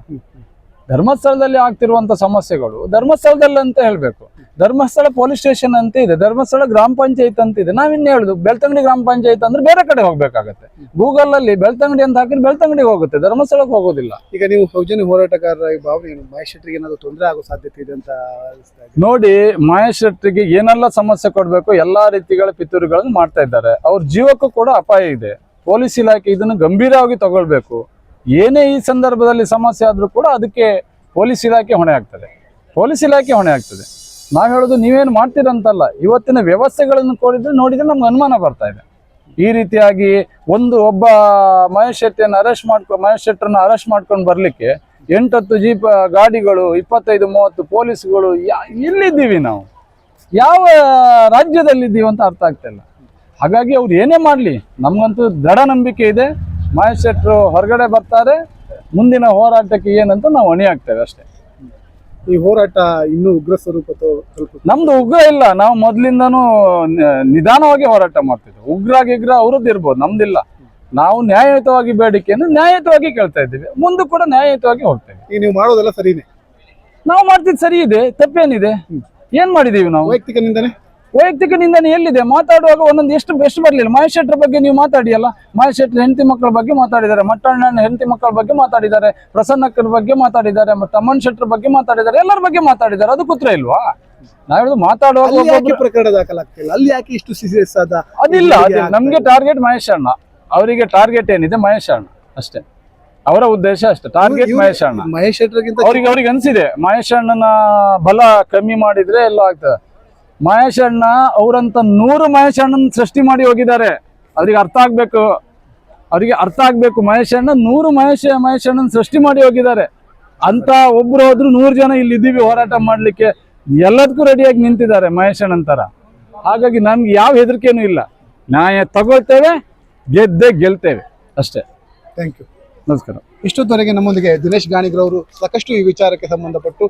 ಧರ್ಮಸ್ಥಳದಲ್ಲಿ ಆಗ್ತಿರುವಂತ ಸಮಸ್ಯೆಗಳು ಧರ್ಮಸ್ಥಳದಲ್ಲಿ ಅಂತ ಹೇಳ್ಬೇಕು. ಧರ್ಮಸ್ಥಳ ಪೊಲೀಸ್ ಸ್ಟೇಷನ್ ಅಂತ ಇದೆ ಧರ್ಮಸ್ಥಳ ಗ್ರಾಮ ಪಂಚಾಯತ್ ಅಂತ ಇದೆ. ನಾವಿನ್ನು ಹೇಳುದು ಬೆಳ್ತಂಗಡಿ ಗ್ರಾಮ ಪಂಚಾಯತ್ ಅಂದ್ರೆ ಬೇರೆ ಕಡೆ ಹೋಗ್ಬೇಕಾಗತ್ತೆ. ಗೂಗಲ್ ಅಲ್ಲಿ ಬೆಳ್ತಂಗಡಿ ಅಂತ ಹಾಕಿದ್ರೆ ಬೆಳ್ತಂಗಡಿಗೆ ಹೋಗುತ್ತೆ ಧರ್ಮಸ್ಥಳಕ್ಕೆ ಹೋಗೋದಿಲ್ಲ. ಈಗ ನೀವು ಸೌಜನ್ಯ ಹೋರಾಟಗಾರರ ಭಾವನೆ ಮಹೇಶ್ ಏನಾದ್ರು ತೊಂದರೆ ಆಗೋ ಸಾಧ್ಯತೆ ಇದೆ ಅಂತ ನೋಡಿ ಮಹೇಶ್ ಶೆಟ್ಟಿಗೆ ಏನೆಲ್ಲ ಸಮಸ್ಯೆ ಕೊಡಬೇಕು ಎಲ್ಲಾ ರೀತಿಗಳ ಪಿತೂರುಗಳನ್ನು ಮಾಡ್ತಾ ಇದ್ದಾರೆ. ಅವ್ರ ಜೀವಕ್ಕೂ ಕೂಡ ಅಪಾಯ ಇದೆ. ಪೊಲೀಸ್ ಇಲಾಖೆ ಇದನ್ನು ಗಂಭೀರವಾಗಿ ತಗೊಳ್ಬೇಕು. ಏನೇ ಈ ಸಂದರ್ಭದಲ್ಲಿ ಸಮಸ್ಯೆ ಆದರೂ ಕೂಡ ಅದಕ್ಕೆ ಪೊಲೀಸ್ ಇಲಾಖೆ ಹೊಣೆ ಆಗ್ತದೆ. ಪೊಲೀಸ್ ಇಲಾಖೆ ಹೊಣೆ ಆಗ್ತದೆ. ನಾವು ಹೇಳೋದು ನೀವೇನು ಮಾಡ್ತೀರಂತಲ್ಲ, ಇವತ್ತಿನ ವ್ಯವಸ್ಥೆಗಳನ್ನು ಕೋರಿದ್ರೆ ನೋಡಿದರೆ ನಮ್ಗೆ ಅನುಮಾನ ಬರ್ತಾ ಇದೆ. ಈ ರೀತಿಯಾಗಿ ಒಂದು ಒಬ್ಬ ಮಹೇಶ್ ಶೆಟ್ಟಿಯನ್ನು ಅರೆಸ್ಟ್ ಮಾಡ್ಕೊ, ಮಹೇಶ್ ಶೆಟ್ಟರನ್ನು ಅರೆಸ್ಟ್ ಮಾಡ್ಕೊಂಡು ಬರಲಿಕ್ಕೆ ಎಂಟತ್ತು ಜೀಪ್ ಗಾಡಿಗಳು, ಇಪ್ಪತ್ತೈದು, ಮೂವತ್ತು ಪೊಲೀಸ್ಗಳು ಯಾ, ಎಲ್ಲಿದ್ದೀವಿ ನಾವು? ಯಾವ ರಾಜ್ಯದಲ್ಲಿದ್ದೀವಿ ಅಂತ ಅರ್ಥ ಆಗ್ತಾ ಇಲ್ಲ. ಹಾಗಾಗಿ ಅವ್ರು ಏನೇ ಮಾಡಲಿ, ನಮಗಂತೂ ದೃಢ ನಂಬಿಕೆ ಇದೆ. ಮಹೇಶ್ ಶೆಟ್ಟರು ಹೊರಗಡೆ ಬರ್ತಾರೆ ಮುಂದಿನ ಹೋರಾಟಕ್ಕೆ ಏನಂತ ನಾವು ಹೊಣೆ ಆಗ್ತೇವೆ ಅಷ್ಟೇ. ಈ ಹೋರಾಟ ಇನ್ನು ಉಗ್ರ ಸ್ವರೂಪ ನಮ್ದು ಉಗ್ರ ಇಲ್ಲ ನಾವು ಮೊದ್ಲಿಂದನು ನಿಧಾನವಾಗಿ ಹೋರಾಟ ಮಾಡ್ತಿದ್ವಿ. ಉಗ್ರ ಗಿಗ್ರ ಅವ್ರದ್ದು ಇರ್ಬೋದು ನಮ್ದಿಲ್ಲ. ನಾವು ನ್ಯಾಯಯುತವಾಗಿ ಬೇಡಿಕೆಯನ್ನು ನ್ಯಾಯಯುತವಾಗಿ ಕೇಳ್ತಾ ಇದ್ದೀವಿ. ಮುಂದೆ ಕೂಡ ನ್ಯಾಯಯುತವಾಗಿ ಹೋಗ್ತೇವೆ. ಈಗ ನೀವು ಮಾಡೋದೆಲ್ಲ ಸರಿನೇ? ನಾವು ಮಾಡ್ತಿದ್ ಸರಿ ಇದೆ ತಪ್ಪೇನಿದೆ. ಏನ್ ಮಾಡಿದೀವಿ ನಾವು? ವೈಯಕ್ತಿಕ ನಿಂದನೆ ವೈಯಕ್ತಿಕ ನಿಂದನೆ ಎಲ್ಲಿದೆ? ಮಾತಾಡುವಾಗ ಒಂದೊಂದು ಎಷ್ಟು ಎಷ್ಟು ಬರ್ಲಿಲ್ಲ? ಮಹೇಶ್ ಶೆಟ್ಟರ್ ಬಗ್ಗೆ ನೀವು ಮಾತಾಡಿಯಲ್ಲ? ಮಹೇಶ್ ಶೆಟ್ಟರ್ ಹೆಂಡತಿ ಮಕ್ಕಳ ಬಗ್ಗೆ ಮಾತಾಡಿದ್ದಾರೆ. ಮಟ್ಟಣ್ಣನ ಹೆಂಡತಿ ಮಕ್ಕಳ ಬಗ್ಗೆ ಮಾತಾಡಿದ್ದಾರೆ. ಪ್ರಸನ್ನಕ್ಕರ ಬಗ್ಗೆ ಮಾತಾಡಿದ್ದಾರೆ. ಮತ್ತೆ ಅಮ್ಮನ್ ಶೆಟ್ಟರ್ ಬಗ್ಗೆ ಮಾತಾಡಿದ್ದಾರೆ. ಎಲ್ಲರ ಬಗ್ಗೆ ಮಾತಾಡಿದ್ದಾರೆ. ಅದು ಕುತ್ರ ಇಲ್ವಾ? ನಾವ್ ಹೇಳುದು ಮಾತಾಡುವಾಗ ಅಲ್ಲಿ ಯಾಕೆ ಒಬ್ಬೊಬ್ರು- ಪ್ರಕರಣ ದಾಖಲಾಗ್ತಿಲ್ಲ? ಅಲ್ಲಿ ಯಾಕೆ ಇಷ್ಟು ಸೀರಿಯಸ್ ಆದ ಅದಿಲ್ಲ. ನಮ್ಗೆ ಟಾರ್ಗೆಟ್ ಮಹೇಶ್ ಅಣ್ಣ. ಅವರಿಗೆ ಟಾರ್ಗೆಟ್ ಏನಿದೆ? ಮಹೇಶ್ ಅಣ್ಣ ಅಷ್ಟೇ. ಅವರ ಉದ್ದೇಶ ಅಷ್ಟೇ. ಟಾರ್ಗೆಟ್ ಮಹೇಶ್ ಅಣ್ಣ. ಮಹೇಶ್ ಶೆಟ್ಟರ್ಗಿಂತ ಅವ್ರಿಗೆ ಅವ್ರಿಗೆ ಅನ್ಸಿದೆ. ಮಹೇಶ್ ಅಣ್ಣನ ಬಲ ಕಮ್ಮಿ ಮಾಡಿದ್ರೆ ಎಲ್ಲ ಆಗ್ತದೆ. ಮಹೇಶ್ ಅಣ್ಣ ಅವರಂತ ನೂರು ಮಹೇಶ್ ಅಣ್ಣನ ಸೃಷ್ಟಿ ಮಾಡಿ ಹೋಗಿದ್ದಾರೆ. ಅವ್ರಿಗೆ ಅರ್ಥ ಆಗ್ಬೇಕು. ಅವರಿಗೆ ಅರ್ಥ ಆಗ್ಬೇಕು. ಮಹೇಶ್ ಅಣ್ಣ ನೂರು ಮಹೇಶ್ ಮಹೇಶ್ ಅಣ್ಣನ ಸೃಷ್ಟಿ ಮಾಡಿ ಹೋಗಿದ್ದಾರೆ. ಅಂತ ಒಬ್ರು ಹೋದ್ರು ನೂರು ಜನ ಇಲ್ಲಿ ಇದ್ದೀವಿ ಹೋರಾಟ ಮಾಡ್ಲಿಕ್ಕೆ. ಎಲ್ಲದಕ್ಕೂ ರೆಡಿಯಾಗಿ ನಿಂತಿದ್ದಾರೆ ಮಹೇಶ್ ಅಣ್ಣನ ತರ. ಹಾಗಾಗಿ ನಮ್ಗೆ ಯಾವ ಹೆದರಿಕೆನೂ ಇಲ್ಲ. ನ್ಯಾಯ ತಗೊಳ್ತೇವೆ, ಗೆದ್ದೆ ಗೆಲ್ತೇವೆ. ಅಷ್ಟೇ. ಥ್ಯಾಂಕ್ ಯು ನಮಸ್ಕಾರ. ಇಷ್ಟೊತ್ತವರೆಗೆ ನಮ್ಮೊಂದಿಗೆ ದಿನೇಶ್ ಗಾಣಿಗ್ರವರು ಸಾಕಷ್ಟು ಈ ವಿಚಾರಕ್ಕೆ ಸಂಬಂಧಪಟ್ಟು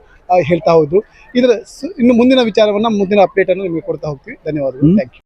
ಹೇಳ್ತಾ ಹೋದ್ರು. ಇದರ ಇನ್ನು ಮುಂದಿನ ವಿಚಾರವನ್ನ ಮುಂದಿನ ಅಪ್ಡೇಟ್ ಅನ್ನು ನಿಮಗೆ ಕೊಡ್ತಾ ಹೋಗ್ತೀವಿ. ಧನ್ಯವಾದಗಳು. Thank you